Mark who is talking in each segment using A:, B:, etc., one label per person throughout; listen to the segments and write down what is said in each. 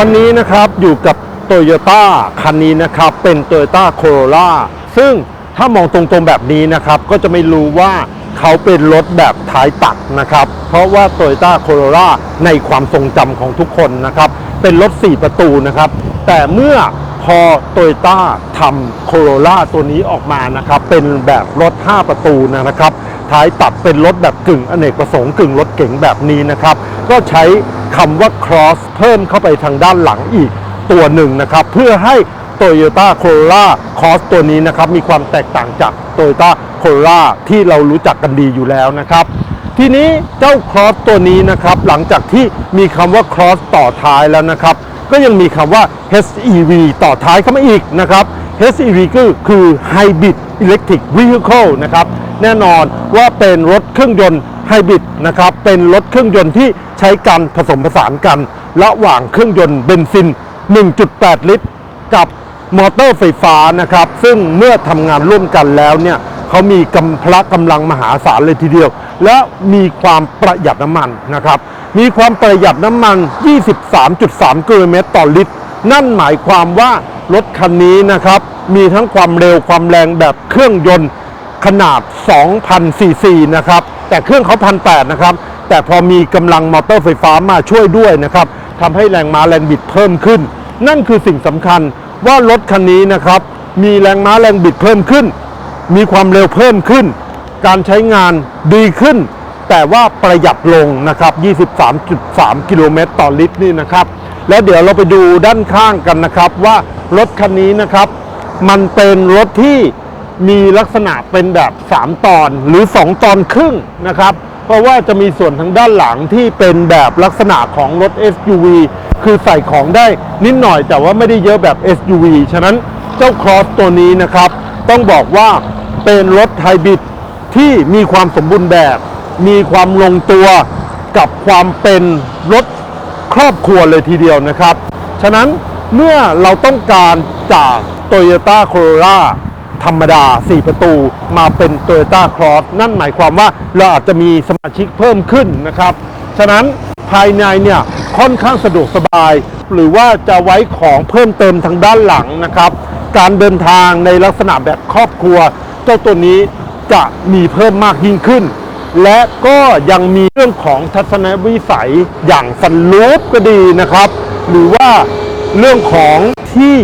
A: วันนี้นะครับอยู่กับโตโยต้าคันนี้นะครับ เป็น Toyota Corolla ซึ่งถ้ามองตรงๆแบบนี้นะครับ ก็จะไม่รู้ว่าเขาเป็นรถแบบท้ายตัดนะครับ เพราะว่า Toyota Corolla ในความทรงจำของทุกคนนะครับ เป็นรถ 4 ประตูนะครับ แต่เมื่อพอ Toyota ทำ Corolla ตัวนี้ออกมานะครับ เป็นแบบรถ 5 ประตูนะครับ ท้ายตัดเป็นรถแบบกึ่งอเนกประสงค์กึ่งรถเก๋งแบบนี้นะครับ ก็ใช้ คำว่า cross เพิ่มเข้าไปทางด้านหลังอีกตัวหนึ่งนะครับ เพื่อให้ Toyota Corolla Cross ตัวนี้นะครับ มีความแตกต่างจาก Toyota Corolla ที่เรารู้จักกันดีอยู่แล้วนะครับ ทีนี้เจ้า Cross ตัวนี้นะครับ หลังจากที่มีคำว่า Cross ต่อท้ายแล้วนะครับ ก็ยังมีคำว่า HEV ต่อท้ายเข้ามาอีกนะครับ HEV ก็คือ Hybrid Electric Vehicle นะครับ แน่นอนว่าเป็นรถเครื่องยนต์ ไฮบริดนะครับเป็นรถเครื่องยนต์ที่ใช้การผสมผสานกัน ระหว่างเครื่องยนต์เบนซิน 1.8 ลิตร กับมอเตอร์ไฟฟ้านะครับ ซึ่งเมื่อทำงานร่วมกันแล้วเนี่ยเขามีกำพละกำลังมหาศาลเลยทีเดียว และมีความประหยัดน้ำมันนะครับ มีความประหยัดน้ำมัน 23.3 กิโลเมตรต่อลิตร นั่นหมายความว่ารถคันนี้นะครับ มีทั้งความเร็วความแรงแบบเครื่องยนต์ ขนาด 2,000ซีซีนะครับ แต่เครื่องเขา1,800นะครับ แต่พอมีกำลังมอเตอร์ไฟฟ้ามาช่วยด้วยนะครับทำให้แรงม้าแรงบิดเพิ่มขึ้น นั่นคือสิ่งสำคัญว่ารถคันนี้นะครับ มีแรงม้าแรงบิดเพิ่มขึ้น มีความเร็วเพิ่มขึ้น การใช้งานดีขึ้น แต่ว่าประหยัดลงนะครับ 23.3 กิโลเมตรต่อลิตรนี่นะครับ แล้วเดี๋ยวเราไปดูด้านข้างกันนะครับว่ารถคันนี้นะครับ มันเป็นรถที่ มีลักษณะเป็นแบบ 3 ตอนหรือ 2 ตอนครึ่งนะครับ เพราะว่าจะมีส่วนทางด้านหลังที่เป็นแบบลักษณะของรถ SUV คือใส่ของได้นิดหน่อยแต่ว่าไม่ได้เยอะแบบ SUV ฉะนั้นเจ้าครอสตัวนี้นะครับ ต้องบอกว่าเป็นรถไฮบริดที่มีความสมบูรณ์แบบ มีความลงตัวกับความเป็นรถครอบครัวเลยทีเดียวนะครับ ฉะนั้นเมื่อเราต้องการจาก Toyota Corolla ธรรมดา 4 ประตูมาเป็น Toyota Cross นั่นหมายความว่าเราอาจจะมีสมาชิกเพิ่มขึ้นนะครับ ฉะนั้นภายในเนี่ยค่อนข้างสะดวกสบาย หรือว่าจะไว้ของเพิ่มเติมทางด้านหลังนะครับ การเดินทางในลักษณะแบบครอบครัว เจ้าตัวนี้จะมีเพิ่มมากยิ่งขึ้น และก็ยังมีเรื่องของทัศนวิสัยอย่างสันลูปก็ดีนะครับ หรือว่าเรื่องของที่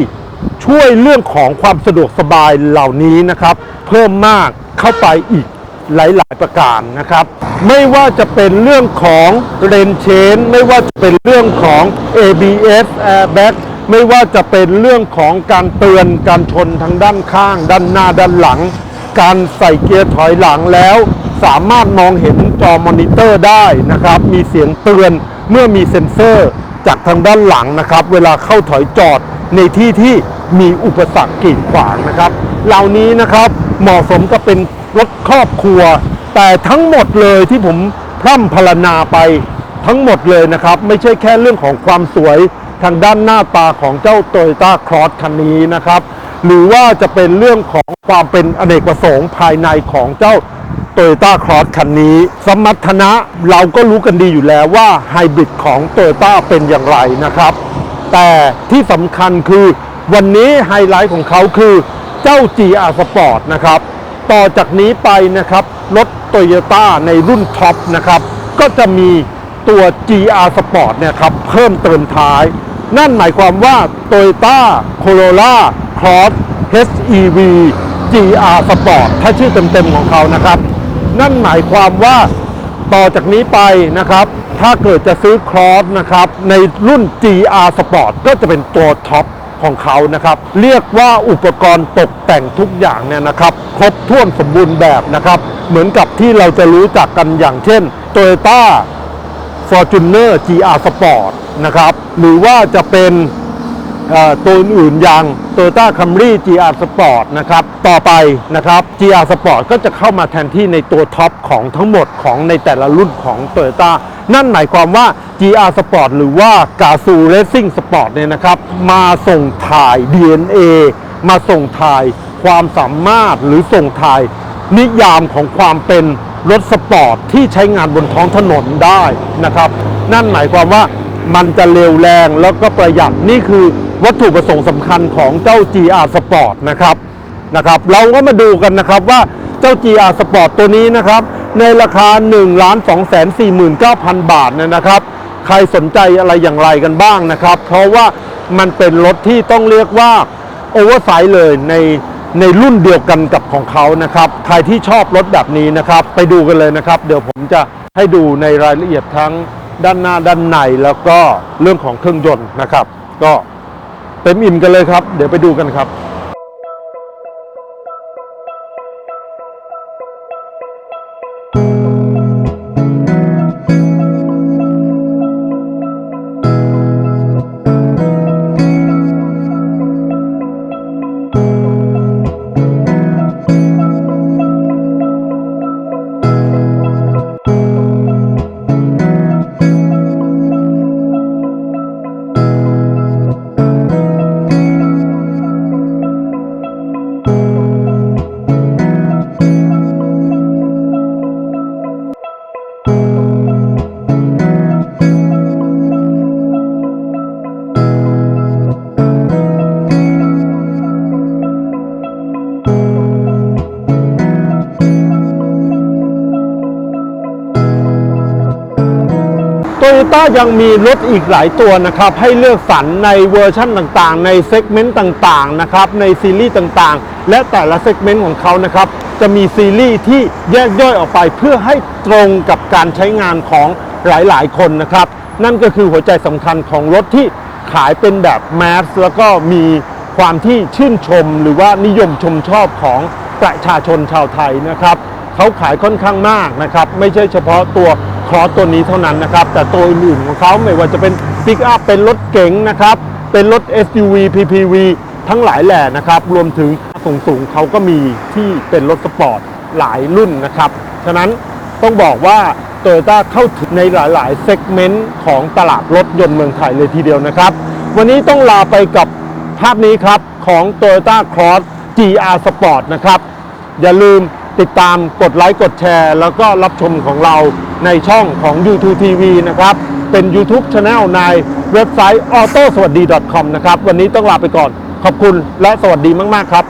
A: ช่วยเรื่องของความสะดวกสบายเหล่านี้นะครับ เพิ่มมากเข้าไปอีกหลาย ๆ ประการนะครับ ไม่ว่าจะเป็นเรื่องของเลนเชนไม่ว่าจะเป็นเรื่องของ ABS airbag ไม่ว่าจะเป็นเรื่องของการเตือนการชนทางด้านข้าง ด้านหน้าด้านหลัง การใส่เกียร์ถอยหลังแล้ว สามารถมองเห็นจอมอนิเตอร์ได้นะครับ มีเสียงเตือนเมื่อมีเซ็นเซอร์จากทางด้านหลังนะครับ เวลาเข้าถอยจอดในที่ที่ มีอุปสรรคกีดขวางนะครับ เหล่านี้นะครับเหมาะสมกับเป็นรถครอบครัว แต่ทั้งหมดเลยที่ผมพร่ำพรรณนาไปทั้งหมดเลยนะครับ ไม่ใช่แค่เรื่องของความสวยทางด้านหน้าตาของเจ้า Toyota Cross คันนี้นะครับ หรือว่าจะเป็นเรื่องของความเป็นอเนกประสงค์ภายในของเจ้า Toyota Cross คันนี้ สมรรถนะเราก็รู้กันดีอยู่แล้วว่าไฮบริดของ Toyota เป็นอย่างไรนะครับ แต่ที่สำคัญคือ วันนี้ไฮไลท์ของเขาคือเจ้า GR Sport นะครับ ต่อจากนี้ไปนะครับ รถ Toyota ในรุ่นท็อปนะครับ ก็จะมีตัว GR Sport เนี่ยครับ เพิ่มเติมท้าย นั่นหมายความว่า Toyota Corolla Cross HEV GR Sport ถ้าชื่อเต็มๆของเขานะครับ นั่นหมายความว่าต่อจากนี้ไปนะครับ ถ้าเกิดจะซื้อครอสนะครับ ในรุ่น GR Sport ก็จะเป็นตัวท็อป ของเขานะครับ เรียกว่าอุปกรณ์ตกแต่งทุกอย่างเนี่ยนะครับ ครบถ้วนสมบูรณ์แบบนะครับ เหมือนกับที่เราจะรู้จักกันอย่างเช่น Toyota Fortuner GR Sport นะครับ หรือว่าจะเป็นตัวอื่นอย่าง Toyota Camry GR Sport นะครับ ต่อไปนะครับ GR Sport ก็จะเข้ามาแทนที่ในตัวท็อปของทั้งหมดของในแต่ละรุ่นของ Toyota นั่นหมายความว่า GR Sport หรือว่า g a z o Racing Sport เนี่ยนะครับ มาส่งถ่าย DNA มาส่งถ่ายความสามารถหรือส่งถ่ายนิยามของความเป็นรถสปอร์ตที่ใช้งานบนท้องถนนได้นะครับ นั่นหมายความว่ามันจะเร็วแรงแล้วก็ประหยัดนี่คือวัตถุประสงค์สำคัญของเจ้า GR Sport นะครับนะครับ เราก็มาดูกันนะครับว่าเจ้า GR Sport ตัวนี้นะครับ ในราคา 1 2 4 9 0 0 0 บาทเนี่ยนะครับ ใครสนใจอะไรอย่างไรกันบ้างนะครับ เพราะว่ามันเป็นรถที่ต้องเรียกว่าโอเวอร์ไซส์เลยในในรุ่นเดียวกันกับของเขานะครับ ใครที่ชอบรถแบบนี้นะครับ ไปดูกันเลยนะครับ เดี๋ยวผมจะให้ดูในรายละเอียดทั้งด้านหน้าด้านในแล้วก็เรื่องของเครื่องยนต์นะครับ ก็เต็มอิ่มกันเลยครับ เดี๋ยวไปดูกันครับ โตโยต้ายังมีรถอีกหลายตัวนะครับ ให้เลือกสรรในเวอร์ชั่นต่างๆ ในเซกเมนต์ต่างๆนะครับในซีรีส์ต่างๆ และแต่ละเซกเมนต์ของเขานะครับจะมีซีรีส์ที่แยกย่อยออกไปเพื่อให้ตรงกับการใช้งานของหลายๆ คนนะครับ นั่นก็คือหัวใจสำคัญของรถที่ขายเป็นแบบแมสแล้วก็มีความที่ชื่นชมหรือว่านิยมชมชอบของประชาชนชาวไทยนะครับเขาขายค่อนข้างมากนะครับ ไม่ใช่เฉพาะตัว คอสตัวนี้เท่านั้นนะครับ แต่ตัวอื่นๆของเขาไม่ว่าจะเป็นปิกอัพเป็นรถเก๋งนะครับ เป็นรถ SUV PPV ทั้งหลายแหล่นะครับ รวมถึงสูงๆเขาก็มีที่เป็นรถสปอร์ตหลายรุ่นนะครับ ฉะนั้นต้องบอกว่าโตโยต้าเข้าถึงในหลายๆเซกเมนต์ของตลาดรถยนต์เมืองไทยเลยทีเดียวนะครับ วันนี้ต้องลาไปกับภาพนี้ครับของ Toyota Cross GR Sport นะครับ อย่าลืมติดตามกดไลค์กดแชร์ แล้วก็รับชมของเรา ในช่องของ YouTube TV นะครับ เป็น YouTube Channel ในเว็บไซต์ autoswadi.com นะครับ วันนี้ต้องลาไปก่อน ขอบคุณและสวัสดีมาก ๆ ครับ